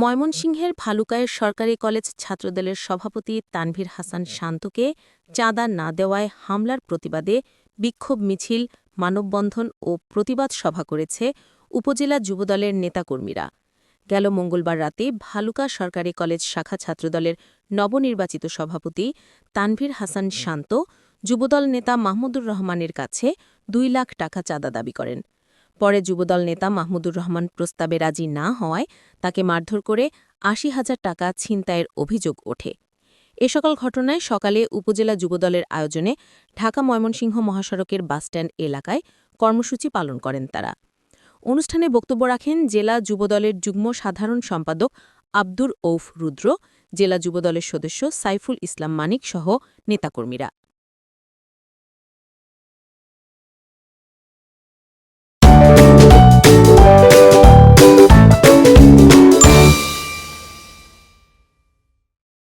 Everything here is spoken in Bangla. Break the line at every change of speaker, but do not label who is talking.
ময়মনসিংহের ভালুকায়ের সরকারি কলেজ ছাত্রদলের সভাপতি তানভীর হাসান শান্তকে চাঁদা না দেওয়ায় হামলার প্রতিবাদে বিক্ষোভ মিছিল, মানববন্ধন ও প্রতিবাদ সভা করেছে উপজেলা যুবদলের নেতাকর্মীরা। গেল মঙ্গলবার রাতে ভালুকা সরকারি কলেজ শাখা ছাত্রদলের নবনির্বাচিত সভাপতি তানভীর হাসান শান্ত, যুবদল নেতা মাহমুদুর রহমানের কাছে দুই লাখ টাকা চাঁদা দাবি করেন। পরে যুবদল নেতা মাহমুদুর রহমান প্রস্তাবে রাজি না হওয়ায় তাকে মারধর করে আশি হাজার টাকা ছিনতাইয়ের অভিযোগ ওঠে। এ সকল ঘটনায় সকালে উপজেলা যুবদলের আয়োজনে ঢাকা ময়মনসিংহ মহাসড়কের বাসস্ট্যান্ড এলাকায় কর্মসূচি পালন করেন তারা। অনুষ্ঠানে বক্তব্য রাখেন জেলা যুবদলের যুগ্ম সাধারণ সম্পাদক আব্দুর ঔফ রুদ্র, জেলা যুবদলের সদস্য সাইফুল ইসলাম মানিক সহ নেতাকর্মীরা।